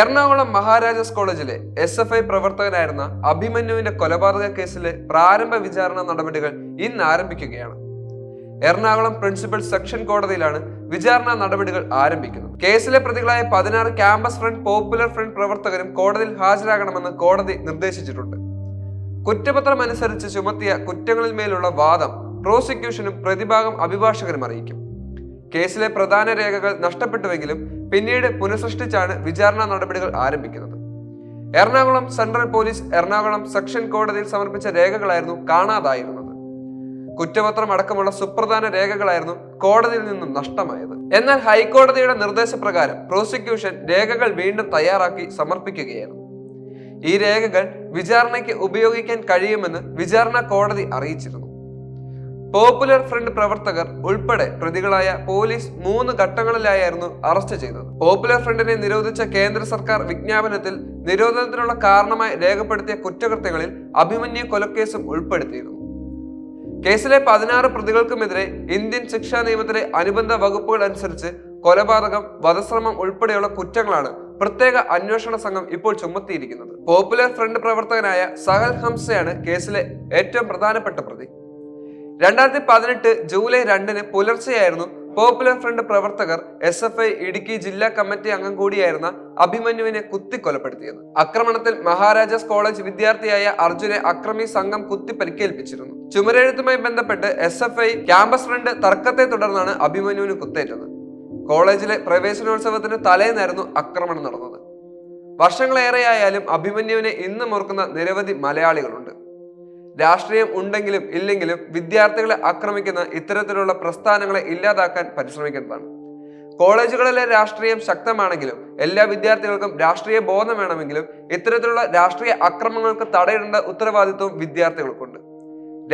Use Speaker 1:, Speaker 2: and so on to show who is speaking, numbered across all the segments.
Speaker 1: എറണാകുളം മഹാരാജാസ് കോളേജിലെ S F I പ്രവർത്തകനായിരുന്ന അഭിമന്യുവിന്റെ കൊലപാതക കേസിലെ പ്രാരംഭ വിചാരണ നടപടികൾ ഇന്ന് ആരംഭിക്കുകയാണ്. എറണാകുളം പ്രിൻസിപ്പൽ സെക്ഷൻ കോടതിയിലാണ് വിചാരണ നടപടികൾ ആരംഭിക്കുന്നത്. കേസിലെ പ്രതികളായ പതിനാറ് ക്യാമ്പസ് ഫ്രണ്ട് പോപ്പുലർ ഫ്രണ്ട് പ്രവർത്തകരും കോടതിയിൽ ഹാജരാകണമെന്ന് കോടതി നിർദ്ദേശിച്ചിട്ടുണ്ട്. കുറ്റപത്രം അനുസരിച്ച് ചുമത്തിയ കുറ്റങ്ങളിൽ മേലുള്ള വാദം പ്രോസിക്യൂഷനും പ്രതിഭാഗം അഭിഭാഷകരും അറിയിക്കും. കേസിലെ പ്രധാന രേഖകൾ നഷ്ടപ്പെട്ടുവെങ്കിലും പിന്നീട് പുനഃസൃഷ്ടിച്ചാണ് വിചാരണ നടപടികൾ ആരംഭിക്കുന്നത്. Ernakulam central police Ernakulam sessions കോടതിയിൽ സമർപ്പിച്ച രേഖകളായിരുന്നു കാണാതായിരുന്നത്. കുറ്റപത്രം അടക്കമുള്ള സുപ്രധാന രേഖകളായിരുന്നു കോടതിയിൽ നിന്നും നഷ്ടമായത്. എന്നാൽ ഹൈക്കോടതിയുടെ നിർദ്ദേശപ്രകാരം പ്രോസിക്യൂഷൻ രേഖകൾ വീണ്ടും തയ്യാറാക്കി സമർപ്പിക്കുകയായിരുന്നു. ഈ രേഖകൾ വിചാരണയ്ക്ക് ഉപയോഗിക്കാൻ കഴിയുമെന്ന് വിചാരണ കോടതി അറിയിച്ചിരുന്നു. പോപ്പുലർ ഫ്രണ്ട് പ്രവർത്തകർ ഉൾപ്പെടെ പ്രതികളായ പോലീസ് മൂന്ന് ഘട്ടങ്ങളിലായിരുന്നു അറസ്റ്റ് ചെയ്തത്. പോപ്പുലർ ഫ്രണ്ടിനെ നിരോധിച്ച കേന്ദ്ര സർക്കാർ വിജ്ഞാപനത്തിൽ നിരോധനത്തിനുള്ള കാരണമായി രേഖപ്പെടുത്തിയ കുറ്റകൃത്യങ്ങളിൽ അഭിമന്യു കൊലക്കേസും ഉൾപ്പെടുത്തിയിരുന്നു. കേസിലെ പതിനാറ് പ്രതികൾക്കുമെതിരെ ഇന്ത്യൻ ശിക്ഷാ നിയമത്തിലെ അനുബന്ധ വകുപ്പുകൾ അനുസരിച്ച് കൊലപാതകം വധശ്രമം ഉൾപ്പെടെയുള്ള കുറ്റങ്ങളാണ് പ്രത്യേക അന്വേഷണ സംഘം ഇപ്പോൾ ചുമത്തിയിരിക്കുന്നത്. പോപ്പുലർ ഫ്രണ്ട് പ്രവർത്തകനായ സഹൽ ഹംസയാണ് കേസിലെ ഏറ്റവും പ്രധാനപ്പെട്ട പ്രതി. രണ്ടായിരത്തി പതിനെട്ട് ജൂലൈ രണ്ടിന് പുലർച്ചെയായിരുന്നു പോപ്പുലർ ഫ്രണ്ട് പ്രവർത്തകർ എസ് എഫ് ഐ ഇടുക്കി ജില്ലാ കമ്മിറ്റി അംഗം കൂടിയായിരുന്ന അഭിമന്യുവിനെ കുത്തിക്കൊലപ്പെടുത്തിയത്. ആക്രമണത്തിൽ മഹാരാജാസ് കോളേജ് വിദ്യാർത്ഥിയായ അർജുനെ അക്രമി സംഘം കുത്തി പരിക്കേൽപ്പിച്ചിരുന്നു ചുമരെഴുത്തുമായി ബന്ധപ്പെട്ട് S F I Campus Front തർക്കത്തെ തുടർന്നാണ് അഭിമന്യുവിന് കുത്തേറ്റത്. കോളേജിലെ പ്രവേശനോത്സവത്തിന് തലേന്നായിരുന്നു ആക്രമണം നടന്നത്. വർഷങ്ങളേറെയായാലും അഭിമന്യുവിനെ ഇന്നും ഓർക്കുന്ന നിരവധി മലയാളികളുണ്ട്. രാഷ്ട്രീയം ഉണ്ടെങ്കിലും ഇല്ലെങ്കിലും വിദ്യാർത്ഥികളെ ആക്രമിക്കുന്ന ഇത്തരത്തിലുള്ള പ്രസ്ഥാനങ്ങളെ ഇല്ലാതാക്കാൻ പരിശ്രമിക്കുന്നതാണ്. കോളേജുകളിലെ രാഷ്ട്രീയം ശക്തമാണെങ്കിലും എല്ലാ വിദ്യാർത്ഥികൾക്കും രാഷ്ട്രീയ ബോധം വേണമെങ്കിലും ഇത്തരത്തിലുള്ള രാഷ്ട്രീയ അക്രമങ്ങൾക്ക് തടയിടേണ്ട ഉത്തരവാദിത്വം വിദ്യാർത്ഥികൾക്കുണ്ട്.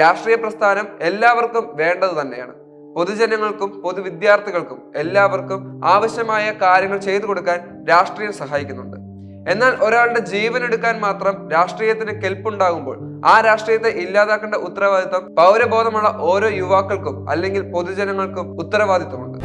Speaker 1: രാഷ്ട്രീയ പ്രസ്ഥാനം എല്ലാവർക്കും വേണ്ടത് തന്നെയാണ്. പൊതുജനങ്ങൾക്കും പൊതുവിദ്യാർത്ഥികൾക്കും എല്ലാവർക്കും ആവശ്യമായ കാര്യങ്ങൾ ചെയ്തു കൊടുക്കാൻ രാഷ്ട്രീയം സഹായിക്കുന്നുണ്ട്. എന്നാൽ ഒരാളുടെ ജീവൻ എടുക്കാൻ മാത്രം രാഷ്ട്രീയത്തിന് കെൽപ്പുണ്ടാകുമ്പോൾ ആ രാഷ്ട്രീയത്തെ ഇല്ലാതാക്കേണ്ട ഉത്തരവാദിത്വം പൗരബോധമുള്ള ഓരോ യുവാക്കൾക്കും അല്ലെങ്കിൽ പൊതുജനങ്ങൾക്കും ഉത്തരവാദിത്തമുണ്ട്